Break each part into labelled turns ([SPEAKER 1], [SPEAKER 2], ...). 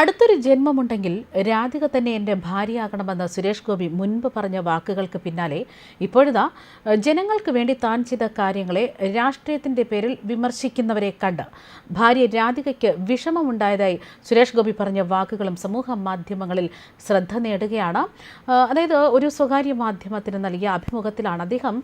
[SPEAKER 1] അടുത്തൊരു ജന്മമുണ്ടെങ്കിൽ രാധിക തന്നെ എന്റെ ഭാര്യയാകണമെന്ന് സുരേഷ് ഗോപി മുൻപ് പറഞ്ഞ വാക്കുകൾക്ക് പിന്നാലെ ഇപ്പോഴിതാ ജനങ്ങൾക്ക് വേണ്ടി താൻ ചെയ്ത കാര്യങ്ങളെ രാഷ്ട്രീയത്തിന്റെ പേരിൽ വിമർശിക്കുന്നവരെ കണ്ട് ഭാര്യ രാധികയ്ക്ക് വിഷമമുണ്ടായതായി സുരേഷ് ഗോപി പറഞ്ഞ വാക്കുകളും സമൂഹ മാധ്യമങ്ങളിൽ ശ്രദ്ധ നേടുകയാണ്. അതായത് ഒരു സ്വകാര്യ മാധ്യമത്തിന് നൽകിയ അഭിമുഖത്തിലാണ് അദ്ദേഹം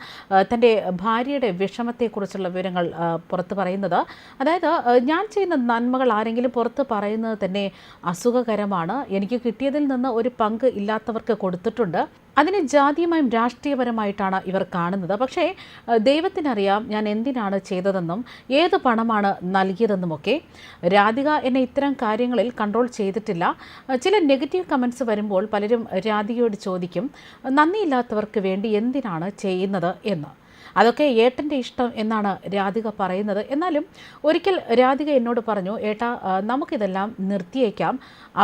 [SPEAKER 1] തന്റെ ഭാര്യയുടെ വിഷമത്തെക്കുറിച്ചുള്ള വിവരങ്ങൾ പുറത്ത് പറയുന്നത്. അതായത് ഞാൻ ചെയ്യുന്ന നന്മകൾ ആരെങ്കിലും പുറത്ത് പറയുന്നത് തന്നെ അസുഖകരമാണ്. എനിക്ക് കിട്ടിയതിൽ നിന്ന് ഒരു പങ്ക് ഇല്ലാത്തവർക്ക് കൊടുത്തിട്ടുണ്ട്. അതിനെ ജാതീയമായും രാഷ്ട്രീയപരമായിട്ടാണ് ഇവർ കാണുന്നത്. പക്ഷേ ദൈവത്തിനറിയാം ഞാൻ എന്തിനാണ് ചെയ്തതെന്നും ഏത് പണമാണ് നൽകിയതെന്നുമൊക്കെ. രാധിക എന്നെ ഇത്തരം കാര്യങ്ങളിൽ കൺട്രോൾ ചെയ്തിട്ടില്ല. ചില നെഗറ്റീവ് കമൻസ് വരുമ്പോൾ പലരും രാധികയോട് ചോദിക്കും നന്ദിയില്ലാത്തവർക്ക് വേണ്ടി എന്തിനാണ് ചെയ്യുന്നത്? എന്ന്. അതൊക്കെ ഏട്ടന്റെ ഇഷ്ടം എന്നാണ് രാധിക പറയുന്നത്. എന്നാലും ഒരിക്കൽ രാധിക എന്നോട് പറഞ്ഞു ഏട്ടാ നമുക്കിതെല്ലാം നിർത്തിയേക്കാം.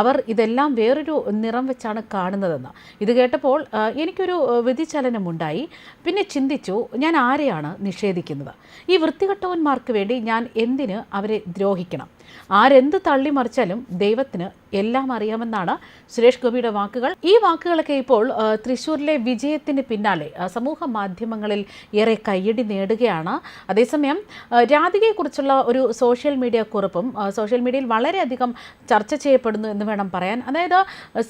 [SPEAKER 1] അവർ ഇതെല്ലാം വേറൊരു നിറം വെച്ചാണ് കാണുന്നതെന്ന്. ഇത് കേട്ടപ്പോൾ എനിക്കൊരു വ്യതിചലനമുണ്ടായി. പിന്നെ ചിന്തിച്ചു ഞാൻ ആരെയാണ് നിഷേധിക്കുന്നത്? ഈ വൃത്തികെട്ടവന്മാർക്ക് വേണ്ടി ഞാൻ എന്തിന് അവരെ ദ്രോഹിക്കണം? ആരെന്ത് തള്ളിമറിച്ചാലും ദൈവത്തിന് എല്ലാം അറിയാമെന്നാണ് സുരേഷ് ഗോപിയുടെ വാക്കുകൾ. ഈ വാക്കുകളൊക്കെ ഇപ്പോൾ തൃശ്ശൂരിലെ വിജയത്തിന് പിന്നാലെ സമൂഹ മാധ്യമങ്ങളിൽ ഏറെ കയ്യടി നേടുകയാണ്. അതേസമയം രാധികയെക്കുറിച്ചുള്ള ഒരു സോഷ്യൽ മീഡിയ കുറിപ്പും സോഷ്യൽ മീഡിയയിൽ വളരെയധികം ചർച്ച ചെയ്യപ്പെടുന്നു എന്ന് വേണം പറയാൻ. അതായത്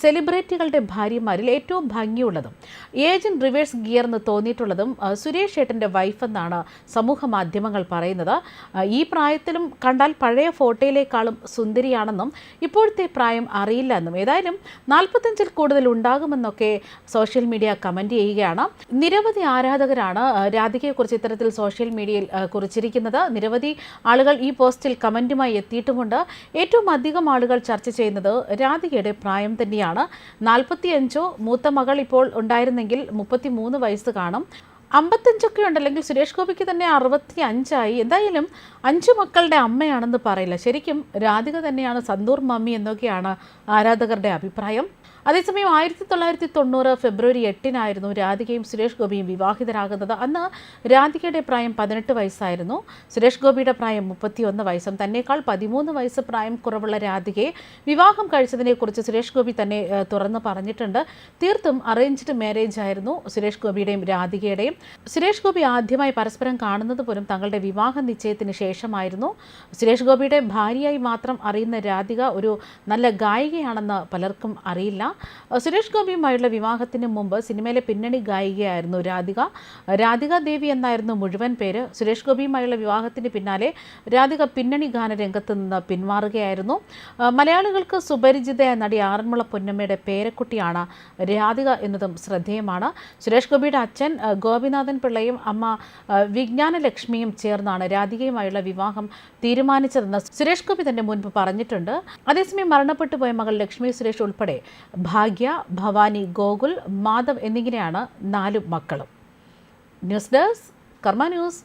[SPEAKER 1] സെലിബ്രിറ്റികളുടെ ഭാര്യമാരിൽ ഏറ്റവും ഭംഗിയുള്ളതും ഏജൻ റിവേഴ്സ് ഗിയർ എന്ന് തോന്നിയിട്ടുള്ളതും സുരേഷ് ഏട്ടന്റെ വൈഫ് എന്നാണ് സമൂഹ മാധ്യമങ്ങൾ പറയുന്നത്. ഈ പ്രായത്തിലും കണ്ടാൽ പഴയ ഫോട്ടോയിലേക്കാളും സുന്ദരിയാണെന്നും ഇപ്പോഴത്തെ പ്രായം അറിയില്ല എന്നും ഏതായാലും നാൽപ്പത്തഞ്ചിൽ കൂടുതൽ ഉണ്ടാകുമെന്നൊക്കെ സോഷ്യൽ മീഡിയ കമന്റ് ചെയ്യുകയാണ്. നിരവധി ആരാധകരാണ് രാധികയെക്കുറിച്ച് ഇത്തരത്തിൽ സോഷ്യൽ മീഡിയയിൽ കുറിച്ചിരിക്കുന്നത്. നിരവധി ആളുകൾ ഈ പോസ്റ്റിൽ കമന്റുമായി എത്തിയിട്ടുമുണ്ട്. ഏറ്റവും അധികം ആളുകൾ ചർച്ച ചെയ്യുന്നത് രാധികയുടെ പ്രായം തന്നെയാണ്. നാൽപ്പത്തിയഞ്ചോ മൂത്ത മകൾ ഇപ്പോൾ ഉണ്ടായിരുന്നെങ്കിൽ മുപ്പത്തി വയസ്സ് കാണും. അമ്പത്തഞ്ചൊക്കെ ഉണ്ട് അല്ലെങ്കിൽ സുരേഷ് ഗോപിക്ക് തന്നെ അറുപത്തി അഞ്ചായി എന്തായാലും അഞ്ചു മക്കളുടെ അമ്മയാണെന്ന് പറയില്ല. ശരിക്കും രാധിക തന്നെയാണ് സന്തൂർ മമ്മി എന്നൊക്കെയാണ് ആരാധകരുടെ അഭിപ്രായം. അതേസമയം ആയിരത്തി തൊള്ളായിരത്തി തൊണ്ണൂറ് ഫെബ്രുവരി എട്ടിനായിരുന്നു രാധികയും സുരേഷ് ഗോപിയും വിവാഹിതരാകുന്നത്. അന്ന് രാധികയുടെ പ്രായം പതിനെട്ട് വയസ്സായിരുന്നു. സുരേഷ് ഗോപിയുടെ പ്രായം മുപ്പത്തിയൊന്ന് വയസ്സും തന്നെക്കാൾ പതിമൂന്ന് വയസ്സ് പ്രായം കുറവുള്ള രാധികയെ വിവാഹം കഴിച്ചതിനെക്കുറിച്ച് സുരേഷ് ഗോപി തന്നെ തുറന്ന് പറഞ്ഞിട്ടുണ്ട്. തീർത്തും അറേഞ്ച്ഡ് മാരേജ് ആയിരുന്നു സുരേഷ് ഗോപിയുടെയും രാധികയുടെയും. സുരേഷ് ഗോപി ആദ്യമായി പരസ്പരം കാണുന്നത് പോലും തങ്ങളുടെ വിവാഹ നിശ്ചയത്തിന് ശേഷമായിരുന്നു. സുരേഷ് ഗോപിയുടെ ഭാര്യയായി മാത്രം അറിയുന്ന രാധിക ഒരു നല്ല ഗായികയാണെന്ന് പലർക്കും അറിയില്ല. സുരേഷ് ഗോപിയുമായുള്ള വിവാഹത്തിന് മുമ്പ് സിനിമയിലെ പിന്നണി ഗായികയായിരുന്നു രാധിക. രാധിക ദേവി എന്നായിരുന്നു മുഴുവൻ പേര്. സുരേഷ് ഗോപിയുമായുള്ള വിവാഹത്തിന് പിന്നാലെ രാധിക പിന്നണി ഗാന രംഗത്ത് നിന്ന് പിന്മാറുകയായിരുന്നു. മലയാളികൾക്ക് സുപരിചിതയായ നടി ആറന്മുള പൊന്നമ്മയുടെ പേരക്കുട്ടിയാണ് രാധിക എന്നതും ശ്രദ്ധേയമാണ്. സുരേഷ് ഗോപിയുടെ അച്ഛൻ ആ, ഗോപിനാഥൻ പിള്ളയും അമ്മ വിജ്ഞാനലക്ഷ്മിയും ചേർന്നാണ് രാധികയുമായുള്ള വിവാഹം തീരുമാനിച്ചതെന്ന് സുരേഷ് ഗോപി തന്നെ മുൻപ് പറഞ്ഞിട്ടുണ്ട്. അതേസമയം മരണപ്പെട്ടു പോയ മകൾ ലക്ഷ്മി സുരേഷ് ഉൾപ്പെടെ ഭാഗ്യ ഭവാനി ഗോകുൽ മാധവ് എന്നിങ്ങനെയാണ് നാലു മക്കളും. News desk Karma news.